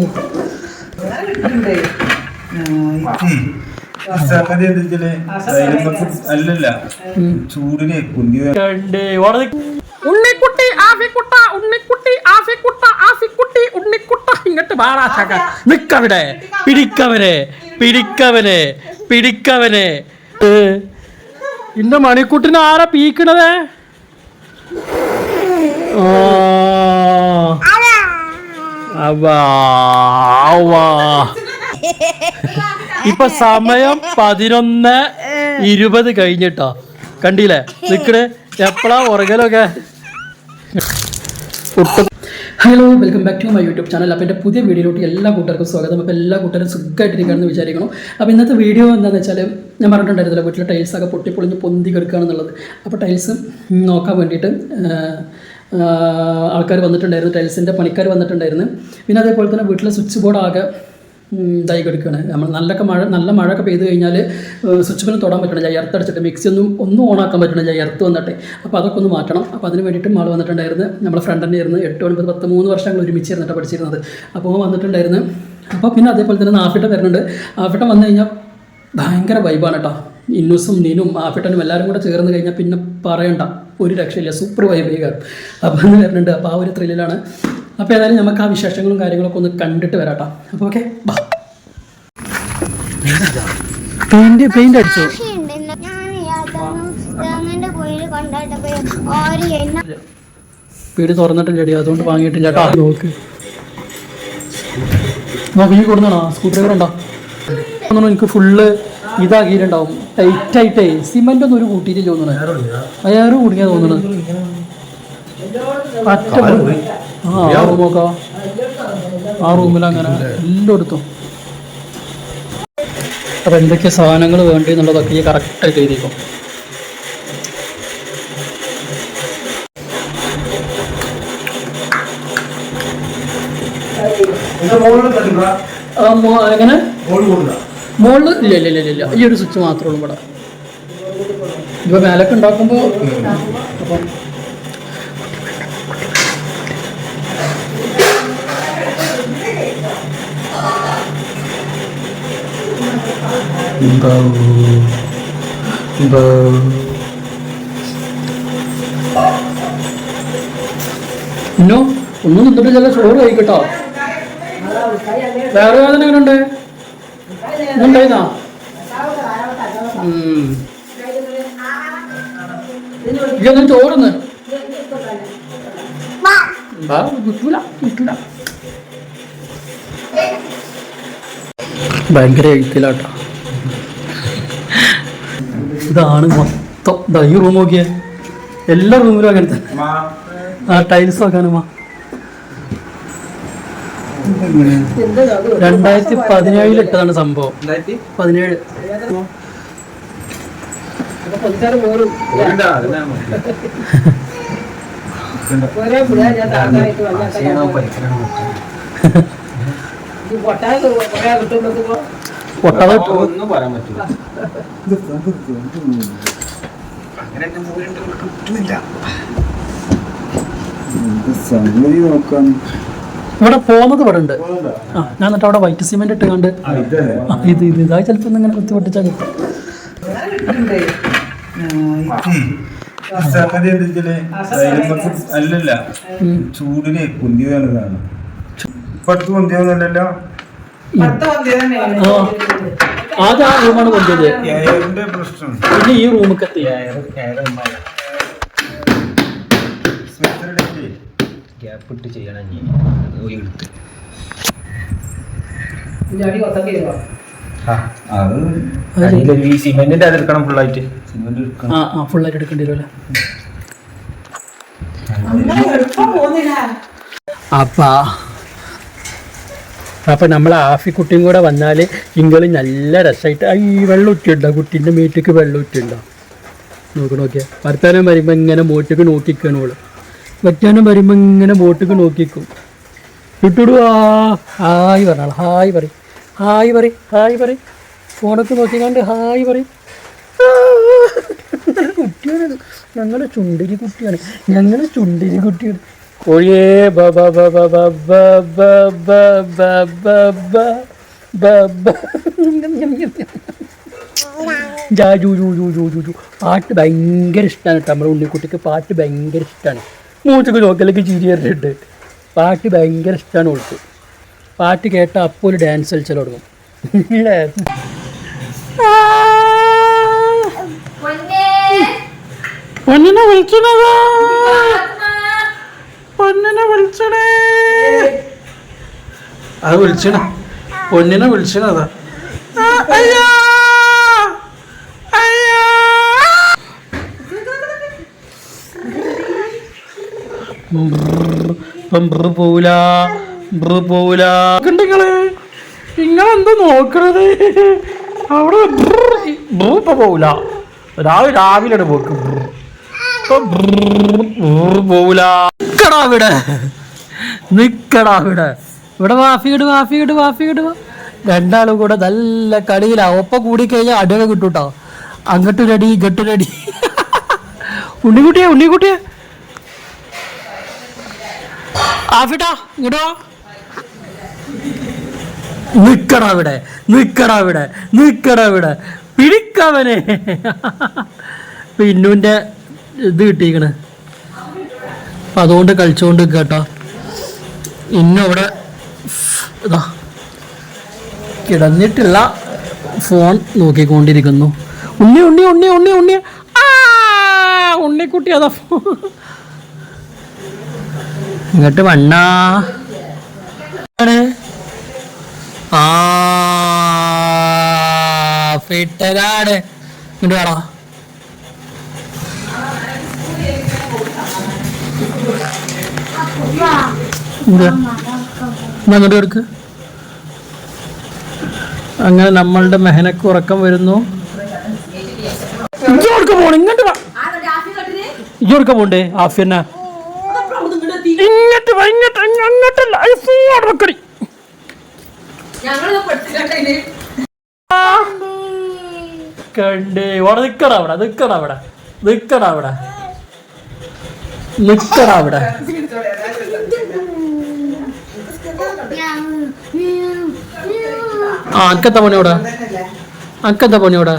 കിട്ടും. അല്ലല്ല ചൂടിനെ കുന്തി ഉണ്ണിക്കുട്ടി ആഫിക്കുട്ട ഉണ്ണിക്കുട്ടി ആഫിക്കുട്ട ആഫിക്കുട്ടി ഉണ്ണിക്കുട്ട. ഇങ്ങോട്ട് വാടാ ചക നിക്കവിടെ പിടിക്കവനെ പിടിക്കവനെ പിടിക്കവനെ. ഇന്ന ഇന്റെ മണിക്കുട്ടിനെ ആരാ പീക്കണത്? ആ. ഇപ്പൊ സമയം പതിനൊന്ന് ഇരുപത് കഴിഞ്ഞിട്ടോ. കണ്ടില്ലേ? നിക്കണ്. എപ്പോഴാ ഉറങ്ങലൊക്കെ? Hello welcome back to my YouTube channel അപ്പോൾ എന്റെ പുതിയ വീഡിയോയിലോട്ട് എല്ലാ കൂട്ടർക്കും സ്വാഗതം. അപ്പോൾ എല്ലാ കൂട്ടരും സുഖമായിട്ടിരിക്കുകയാണെന്ന് വിചാരിക്കണം അപ്പോൾ ഇന്നത്തെ വീഡിയോ എന്താണെന്ന് വെച്ചാൽ ഞാൻ പറഞ്ഞിട്ടുണ്ടായിരുന്നില്ല വീട്ടിലെ ടൈൽസൊക്കെ പൊട്ടിപ്പൊളിഞ്ഞ് പൊന്തി കിടക്കുകയാണെന്നുള്ളത്. അപ്പോൾ ടൈൽസ് നോക്കാൻ വേണ്ടിയിട്ട് ആൾക്കാർ വന്നിട്ടുണ്ടായിരുന്നു. ടൈൽസിന്റെ പണിക്കാർ വന്നിട്ടുണ്ടായിരുന്നു. പിന്നെ അതേപോലെ തന്നെ വീട്ടിലെ സ്വിച്ച് ബോർഡ് ആകെ ഉം, ഇതായി കിടക്കുകയാണ്. നമ്മൾ നല്ലൊക്കെ മഴ നല്ല മഴയൊക്കെ പെയ്ത് കഴിഞ്ഞാൽ സ്വിച്ച് ബോർഡ് തൊടാൻ പറ്റണില്ല. എർത്തടിച്ചിട്ട് മിക്സി ഒന്നും ഒന്നും ഓണാക്കാൻ പറ്റണില്ല. എർത്ത് വന്നിട്ട്. അപ്പോൾ അതൊക്കെ ഒന്ന് മാറ്റണം. അപ്പോൾ അതിന് വേണ്ടിയിട്ട് മാൾ വന്നിട്ടുണ്ടായിരുന്നു. നമ്മളെ ഫ്രണ്ട് തന്നെ ആയിരുന്നു എട്ട് ഒൻപത് പത്ത് മൂന്ന് വർഷങ്ങൾ ഒരുമിച്ച് ഇരുന്നിട്ട് പഠിച്ചിരുന്നത്. അപ്പോൾ വന്നിട്ടുണ്ടായിരുന്നു. അപ്പോൾ പിന്നെ അതേപോലെ തന്നെ നാഫിട്ട വരുന്നുണ്ട്. ആഫിട്ടം വന്നു കഴിഞ്ഞാൽ ഭയങ്കര വൈബാണ് കേട്ടോ. ഇന്നൂസും നീനും ആഫിട്ടനും എല്ലാവരും കൂടെ ചേർന്ന് കഴിഞ്ഞാൽ പിന്നെ പറയണ്ട. ഒരു രക്ഷയില്ല. സൂപ്പർ വൈബ് കയറും അപ്പോൾ എന്ന് വരുന്നുണ്ട്. അപ്പോൾ ആ ഒരു ത്രില്ലിലാണ് അപ്പോൾ ഏതായാലും നമുക്ക് ആ വിശേഷങ്ങളും കാര്യങ്ങളൊക്കെ ഒന്ന് കണ്ടിട്ട് വരാട്ടോ. അപ്പോൾ ഓക്കെ ബാ പെയിന്റ് പെയിന്റ് അടിച്ചു? എണ്ണ പീടി തുറന്നിട്ടില്ലടി അതുകൊണ്ട് വാങ്ങിയിട്ടില്ല കേട്ടോ. നോക്ക്. നോക്കി കൊടുന്നാണോ? കൊടുന്നോ സ്ക്രൂ ഡ്രൈവർ ഉണ്ടോ? എനിക്ക് ഫുള്ള് ഇതാക്കിയിട്ടുണ്ടാവും ടൈറ്റ് ആയിട്ടേ സിമെന്റ് ഒന്നും ഒരു കൂട്ടിയിട്ട് തോന്നണേ. അയാറ് കുടുങ്ങിയാ തോന്നണത് അറ്റ ആ ആ റൂം നോക്കാം ആ റൂമിൽ അങ്ങനെ എല്ലായിടത്തും അപ്പോൾ എന്തൊക്കെ സാധനങ്ങൾ വേണ്ടി എന്നുള്ളതൊക്കെ ഈ കറക്റ്റായിട്ട് എഴുതിക്കും. എങ്ങനെ? മുകളിൽ ഇല്ല ഇല്ല ഇല്ല ഇല്ല ഈ ഒരു സ്വിച്ച് മാത്രമേ ഉള്ളൂ ഇവിടെ. ഇപ്പൊ മേലൊക്കെ ഉണ്ടാക്കുമ്പോ അപ്പം ഇന്നോ? ഒന്നും നിന്നിട്ട് ചില ചോറ് കഴിക്കട്ടോ. വേറെ വേദന എങ്ങനെ ഉണ്ട് ഉണ്ടായിരുന്നാ? ഇതൊന്നും ചോറുന്ന് ഭയങ്കര എഴുത്തിലാട്ടോ. ഇതാണ് മൊത്തം. ഈ റൂം നോക്കിയേ. എല്ലാ റൂമിലും അങ്ങനെ തന്നെ ആ ടൈൽസ് നോക്കാനുമാ രണ്ടായിരത്തി പതിനേഴിൽ ഇട്ടതാണ് സംഭവം. പതിനേഴ്. പൊട്ടാതെ. ഒന്നും പറയാൻ പറ്റില്ല സംഗതി നോക്കാം. ഇവിടെ പോകുന്നത് ഇവിടെ ഉണ്ട്. ആ ഞാൻ എന്നിട്ട് അവിടെ വൈറ്റ് സിമെന്റ് ഇട്ട് കണ്ട് ആ ഇത്. ഇത് ഇതായി ചിലപ്പോൾ ഇങ്ങനെ കുത്തി പൊട്ടിച്ചാൽ കിട്ടും അല്ലല്ല. ചൂടിനെ കുന്തിയതാണ് പത്ത് കുന്തിയൊന്നുമല്ലല്ലോ ആ ആദ്യം ആ റൂമാണ് കൊണ്ടത് പ്രശ്നം. പിന്നെ ഈ റൂമൊക്കെ എത്തി. ഗ്യാപ്പ് ഇട്ട് ചെയ്യണം എടുത്ത് ഒരു ഈ സിമെന്റിന്റെ നമ്മളെ ആഫി ഫുള്ളായിട്ട് സിമെന്റ് എടുക്കണം. ആ ആ ഫുള്ളായിട്ട് എടുക്കേണ്ടി വരുമല്ലേ? അപ്പാ. അപ്പൊ നമ്മൾ ആഫിക്കുട്ടിയും കൂടെ വന്നാൽ ഇങ്ങൾ നല്ല രസമായിട്ട് ഈ വെള്ളം ഉറ്റുണ്ടോ കുട്ടീന്റെ മീറ്റക്ക് വെള്ളം ഉറ്റുണ്ടോ നോക്ക് നോക്കിയാ. വർത്താനം വരുമ്പോൾ ഇങ്ങനെ മോട്ടക്ക് നോക്കിക്കണോളൂ വെറ്റാനം വരുമ്പോൾ ഇങ്ങനെ ബോട്ടിക്ക് നോക്കിക്കും ഇട്ടിടുവാ ഹായ് പറഞ്ഞാൽ ഹായ് പറ ഹായ് പറ ഹായ് പറ ഫോണൊക്കെ നോക്കിക്കാണ്ട് ഹായ് പറ കുട്ടിയാണത് ഞങ്ങളുടെ ചുണ്ടിരി കുട്ടിയാണ് ഞങ്ങളുടെ ചുണ്ടിരി കുട്ടിയാണ് കോഴിയേ ബബ ബബ ബബ ബബ ബബ ജൂ ജൂ ജൂ ജൂ ജൂ പാട്ട് ഭയങ്കര ഇഷ്ടമാണ് കേട്ടോ നമ്മുടെ ഉണ്ണിക്കുട്ടിക്ക് പാട്ട് ഭയങ്കര ഇഷ്ടമാണ് മൂച്ചക്ക് നോക്കലേക്ക് ചിരി വരുന്നുണ്ട് പാട്ട് ഭയങ്കര ഇഷ്ടമാണ് ഓൾക്ക്. പാട്ട് കേട്ട അപ്പോൾ ഒരു ഡാൻസ് കളിച്ചാൽ തുടങ്ങും? പൊന്നിനെ വിളിച്ചണതാ പൊന്നിനെ വിളിച്ചണേ അത് വിളിച്ചണ പൊന്നിനെ വിളിച്ചണതാ അയ്യാ. ഇപ്പം ബ്ര പോവൂല ബ്ര പോവൂല കണ്ടിങ്ങൾ നിങ്ങളെന്താ നോക്കണത്? അവിടെ ബ്ര ബ്ര ഇപ്പൊ പോവൂല രാവിലെ രാവിലെ പോക്ക്. ബ്ര. ഇപ്പൊ ബ്ര ബ്ര പോവൂല നിക്കടാ ഇവിടെ നിക്കടാ ഇവിടെ ഇവിടെ വാഫി ഇട് വാഫി ഇട് വാഫി ഇട് രണ്ടാളും കൂടെ നല്ല കളിയിലാ. ഒപ്പം കൂടി കഴിഞ്ഞാൽ അടിയൊക്കെ കിട്ടും കേട്ടോ അങ്ങോട്ടൊരടി ഇങ്ങോട്ടൊരടി ഉണ്ണിക്കുട്ടിയെ ഉണ്ണിക്കുട്ടിയെ. ആഫിട്ടാ ഇങ്ങോട്ടോ നിക്കടാ ഇവിടെ നിക്കടാ ഇവിടെ നിക്കടാ ഇവിടെ. പിടിക്കവനെ. പിന്നുന്റെ ഇത് കിട്ടിയിക്കണ് അപ്പം അതുകൊണ്ട് കളിച്ചുകൊണ്ട് കേട്ടോ. ഇന്നവിടെ ഇതാ കിടന്നിട്ടില്ല ഫോൺ നോക്കിക്കൊണ്ടിരിക്കുന്നു. ഉണ്ണി ഉണ്ണി ഉണ്ണി ഉണ്ണി ഉണ്ണി. ആ ഉണ്ണിക്കുട്ടി അതാ. ഫോ ഇങ്ങോട്ട് വണ്ണാ. ആ ഫിട്ടരാണ് ഇങ്ങോട്ട് വേണോ അങ്ങോട്ട് അങ്ങനെ നമ്മളുടെ മെഹനക്ക് ഉറക്കം വരുന്നു. ഇങ്ങോട്ട് പോണ? ഇങ്ങോട്ട് ഇങ്ങോട്ട് പോണ്ടേ? ആഫിയന്ന. ഇങ്ങോട്ട് ഇങ്ങോട്ട് അങ്ങോട്ട് ലൈഫ് അടക്കടി കണ്ടേ അവിടെ നിക്കടാ അവിടെ നിക്കടാ അവിടെ നിക്കടാ അവിടെ. നിക്കടാ അവിടെ. ആ അക്കത്ത പണിയോടാ അക്കത്ത പണിയോടാ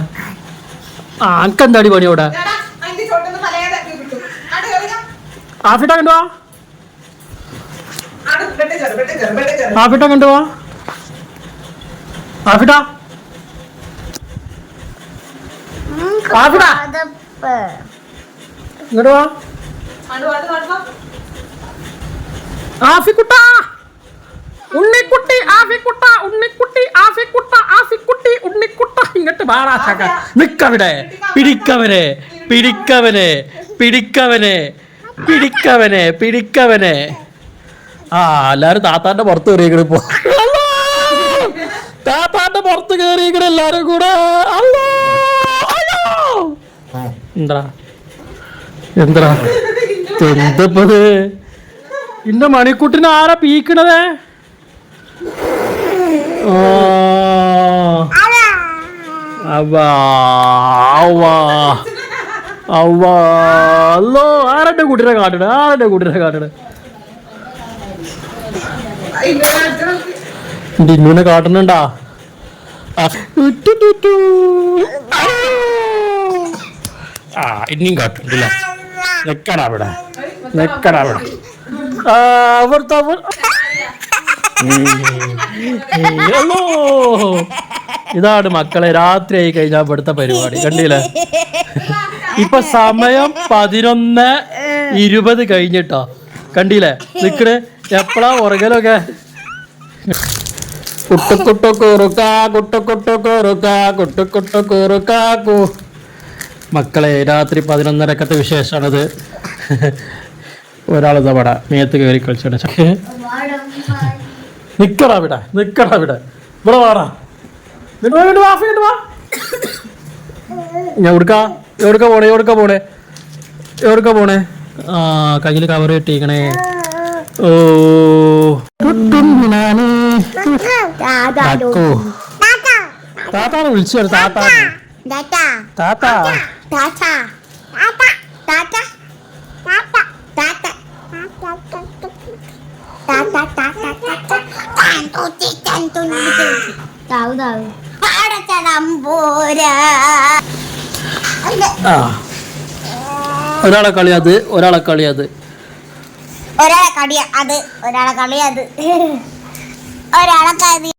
ആ അക്കെന്താടി പണിയോടാ ആഫിട്ടാ കണ്ടുവാ ആഫിട്ട കണ്ടുവാ ആഫിട്ട. ആഫിടാ. ഇങ്ങോട്ട് വാ. ആഫിക്കുട്ട. ഉണ്ണിക്കുട്ടി ആഫിക്കുട്ട ഉണ്ണിക്കുട്ടി ആഫിക്കുട്ട ആഫിക്കുട്ടി ഉണ്ണിക്കുട്ട. ഇങ്ങോട്ട് വാടാ ചക്ക. നിക്കവിടെ. പിടിക്കവനെ പിടിക്കവനെ പിടിക്കവനെ പിടിക്കവനെ പിടിക്കവനെ. ആ എല്ലാരും താത്താന്റെ പുറത്ത് കയറിയിക്കണ ഇപ്പൊ. താത്താന്റെ പുറത്ത് കയറിയിക്കണ എല്ലാരും കൂടെ. എന്താ? എന്താ? എന്തപ്പത്? ഇന്റെ മണിക്കുട്ടിനെ ആരാ പീക്കണതേ? ആരുടെ കുട്ടിനെ കാട്ടണേ ആരുടെ കുട്ടിനെ കാട്ടണേ ഡിന്നുവിനെ കാട്ടുന്നുണ്ടാ? ആ, ഇനിയും കാട്ടുണ്ടല്ലേ നിക്കടാ അവിടെ നിക്കടാ അവിടെ ഇതാണ് മക്കളെ രാത്രി ആയി കഴിഞ്ഞാൽ ഇവിടുത്തെ പരിപാടി. കണ്ടില്ലേ? ഇപ്പൊ സമയം പതിനൊന്ന് ഇരുപത് കഴിഞ്ഞിട്ടോ. കണ്ടില്ലേ? നിക്കണേ എപ്പോഴാ ഉറങ്ങലൊക്കെ? മക്കളെ രാത്രി പതിനൊന്നരക്കത്തെ വിശേഷമാണത്. ഒരാൾ പട മേത്ത് കയറി കളിച്ചാണ് നിക്കടാ ഇവിടെ നിക്കടാ ഇവിടെ. ഇവിടെ വാടാ. ഞാൻ എവിടുക്കാ? എവിടുക്ക പോണേ എവിടുക്ക പോണേ? എവിടുക്ക പോണേ? ആ കയ്യിൽ കവർ ഓ. താത്താനെ വിളിച്ചു താത്താനെ ഒരാളെ കളിയാത് ഒരാളെ കളിയാത് ഒരാളെ കളി അത്. ഒരാളെ കളി അത്. ഒരാളെ കളി